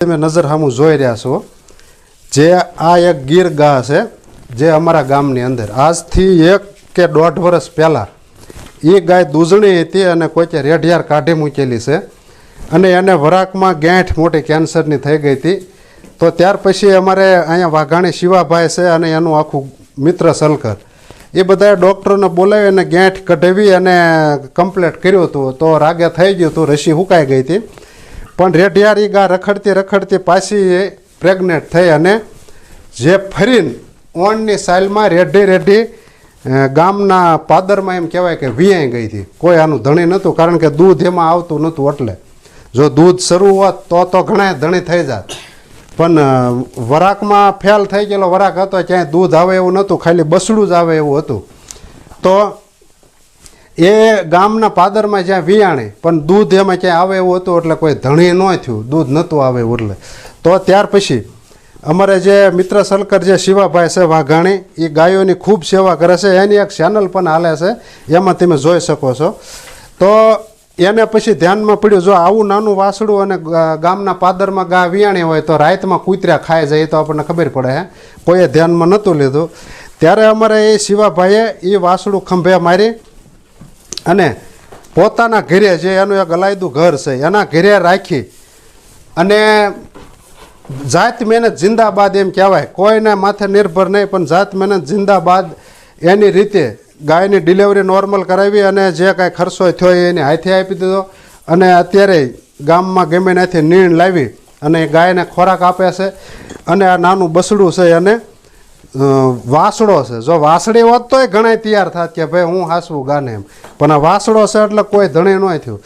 તમે નજર સામું જોઈ રહ્યા છો, જે આ એક ગીર ગા છે, જે અમારા ગામની અંદર. આજથી એક કે દોઢ વર્ષ પહેલાં એ ગાય દૂધણી હતી અને કોઈકે રેઢિયાર કાઢી મૂકેલી છે. અને એને વરાકમાં ગેંઠ મોટી કેન્સરની થઈ ગઈ હતી. તો ત્યાર પછી અમારે અહીંયા વાઘાણી શિવાભાઈ છે અને એનું આખું મિત્ર સલકર એ બધા ડૉક્ટરોને બોલાવી અને ગેંઠ કઢાવી અને કમ્પ્લેટ કર્યું હતું. તો રાગે થઈ ગયું હતું, રસી હુકાઈ ગઈ હતી. પણ રેઢિયારી ગા રખડતી રખડતી પાછી એ પ્રેગ્નેટ થઈ અને જે ફરીને ઓણની સાઇલમાં રેઢી રેઢી ગામના પાદરમાં એમ કહેવાય કે વિયાઈ ગઈ હતી. કોઈ આનું ધણી નહોતું, કારણ કે દૂધ એમાં આવતું નહોતું એટલે. જો દૂધ શરૂ હોત તો તો ઘણા ધણી થઈ જાત. પણ વરાકમાં ફેલ થઈ ગયેલો વરાક હતો, ક્યાંય દૂધ આવે એવું નહોતું, ખાલી બસડું જ આવે એવું હતું. તો એ ગામના પાદરમાં જ્યાં વિયાણે, પણ દૂધ એમાં ક્યાંય આવે એવું હતું એટલે કોઈ ધણી ન થયું, દૂધ નહોતું આવે એટલે. તો ત્યાર પછી અમારે જે મિત્ર સલકર જે શિવાભાઈ છે વાઘાણી એ ગાયોની ખૂબ સેવા કરે છે, એની એક ચેનલ પણ હાલે છે, એમાં તમે જોઈ શકો છો. તો એને પછી ધ્યાનમાં પડ્યું, જો આવું નાનું વાસડું અને ગામના પાદરમાં ગા વિયાણી હોય તો રાતમાં કૂતર્યા ખાઈ જાય તો આપણને ખબર પડે હે. કોઈએ ધ્યાનમાં નહોતું લીધું. ત્યારે અમારે એ શિવાભાઈએ એ વાસડું ખંભે મારી અને પોતાના ઘેરે જે એનું એક અલાયદું ઘર છે, એના ઘેરે રાખી અને જાત મહેનત જિંદાબાદ એમ કહેવાય. કોઈને માથે નિર્ભર નહીં, પણ જાત મહેનત જિંદાબાદ એની રીતે ગાયની ડિલિવરી નોર્મલ કરાવી અને જે કાંઈ ખર્ચો થયો એને હાથે આપી દીધો. અને અત્યારે ગામમાં ગમે ત્યાંથી નીણ લાવી અને ગાયને ખોરાક આપે છે. અને આ નાનું બસડું છે એને વાસડો છે. જો વાસડી હોત તોય ઘણા તૈયાર થાત કે ભાઈ હું હાસવું ગાને એમ. પણ આ વાસડો છે એટલે કોઈ ધણે ન થયું.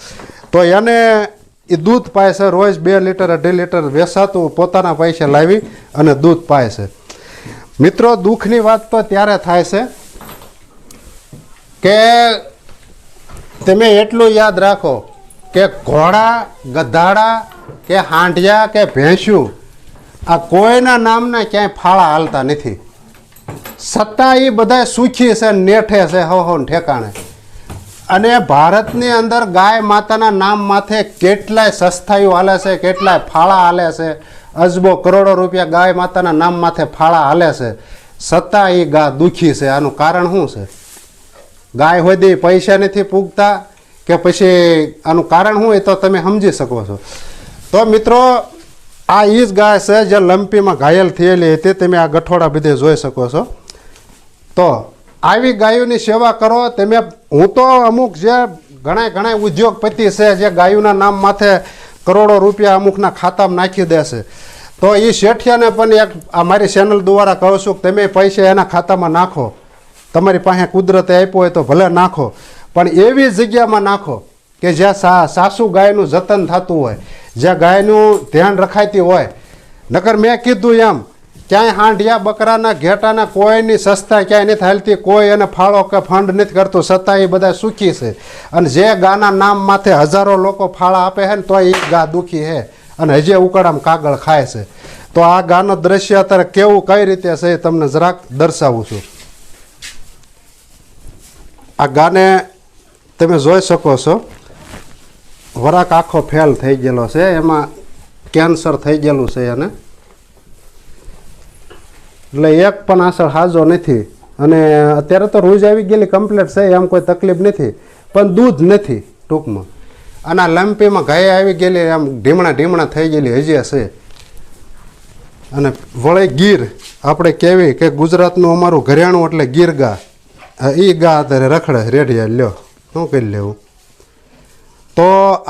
તો એને એ દૂધ પાય છે, રોજ બે લીટર, અઢી લીટર વેસાતું, પોતાના પૈસે લાવી અને દૂધ પાય છે. મિત્રો, દુઃખની વાત તો ત્યારે થાય છે કે તમે એટલું યાદ રાખો કે ઘોડા, ગધાડા કે હાંડિયા કે ભેંસ્યું, આ કોઈના નામના ક્યાંય ફાળા હાલતા નથી. સત્તા એ બધા સુખી છે નેઠે છે હો હો ઠેકાણે. અને ભારતની અંદર ગાય માતાના નામ માથે કેટલાય સંસ્થાઓ હાલે છે, કેટલાય ફાળા હાલે છે. અજબો કરોડો રૂપિયા ગાય માતાના નામ માથે ફાળા હાલે છે. સત્તા એ ગા દુઃખી છે, આનું કારણ શું છે? ગાય હોય પૈસા નથી પૂગતા કે પછી આનું કારણ શું એ તો તમે સમજી શકો છો. તો મિત્રો, આ એ જ ગાય છે જે લંપીમાં ઘાયલ થયેલી હતી તમે આ ગઠોડા બધે જોઈ શકો છો. તો આવી ગાયોની સેવા કરો, તમે હું તો અમુક જે ઘણા ઘણા ઉદ્યોગપતિ છે, જે ગાયોના નામ માથે કરોડો રૂપિયા અમુકના ખાતામાં નાખી દેશે તો એ શેઠિયાને પણ એક આ મારી ચેનલ દ્વારા કહું છું કે તમે પૈસા એના ખાતામાં નાખો. તમારી પાસે કુદરતે આપ્યો હોય તો ભલે નાખો. પણ એવી જગ્યામાં નાખો કે જ્યાં સા, સાસુ ગાયનું જતન થતું હોય, જ્યાં ગાયનું ધ્યાન રખાતી હોય. નકર મેં કીધું એમ ક્યાંય હાંડિયા બકરાના ઘેટાના કોઈની સસ્તા ક્યાંય નથી હાલતી, કોઈ એને ફાળો કે ફંડ નથી કરતું છતાં એ બધા સુખી છે. અને જે ગાના નામ માથે હજારો લોકો ફાળા આપે છે ને, તો એ ગા દુખી છે અને હજી ઉકાળામાં કાગળ ખાય છે. તો આ ગાનું દ્રશ્ય અત્યારે કેવું, કઈ રીતે છે એ તમને જરાક દર્શાવું છું. આ ગાને તમે જોઈ શકો છો. વરાક આખો ફેલ થઈ ગયેલો છે, એમાં કેન્સર થઈ ગયેલું છે એને. એટલે એક પણ આસળ હાજો નથી. અને અત્યારે તો રોજ આવી ગયેલી કમ્પ્લેટ છે, એમ કોઈ તકલીફ નથી. પણ દૂધ નથી ટૂંકમાં. અને આ લંપીમાં ગાય આવી ગયેલી, આમ ઢીમણા ઢીમણા થઈ ગયેલી હજી છે અને વળી ગીર, આપણે કહેવી કે ગુજરાતનું અમારું ઘરેણું એટલે ગીર ગા. એ ગા અત્યારે રખડે રેઢિયા લ્યો. શું કરી લેવું તો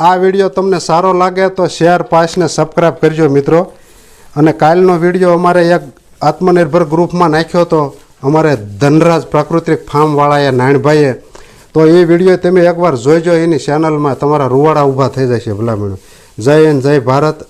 આ વીડિયો તમને સારો લાગે તો શેર પાસને સબસ્ક્રાઈબ કરજો મિત્રો. અને કાલનો વીડિયો અમારે એક આત્મનિર્ભર ગ્રુપમાં નાખ્યો હતો. અમારે ધનરાજ પ્રાકૃતિક ફાર્મવાળાએ નાણભાઈએ તો એ વીડિયો તમે એકવાર જોઈજો, એની ચેનલમાં તમારા રૂવાડા ઊભા થઈ જશે ભલામણ. જય હિન્દ, જય ભારત